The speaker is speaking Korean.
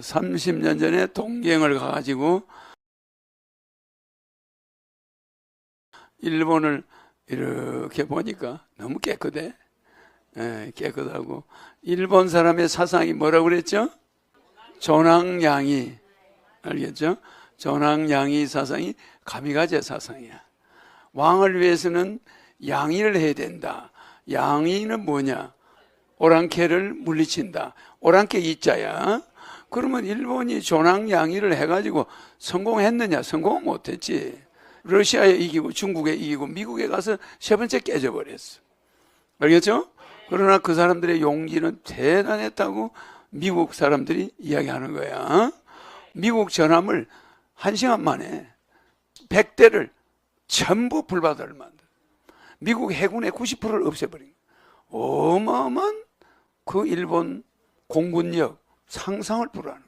30년 전에 동경을 가가지고 일본을 이렇게 보니까 너무 깨끗해. 예, 깨끗하고 일본 사람의 사상이 뭐라고 그랬죠? 조낭양이 알겠죠? 조낭양이 사상이 가미가제 사상이야. 왕을 위해서는 양의를 해야 된다. 양의는 뭐냐? 오랑캐를 물리친다. 오랑캐 이자야. 그러면 일본이 조낭 양의를 해가지고 성공했느냐? 성공 못했지. 러시아에 이기고 중국에 이기고 미국에 가서 세 번째 깨져버렸어. 알겠죠? 그러나 그 사람들의 용기는 대단했다고 미국 사람들이 이야기하는 거야. 미국 전함을 한 시간 만에 100대를 전부 불바다를 만들어. 미국 해군의 90%를 없애버린. 어마어마한 그 일본 공군력 상상을 거야.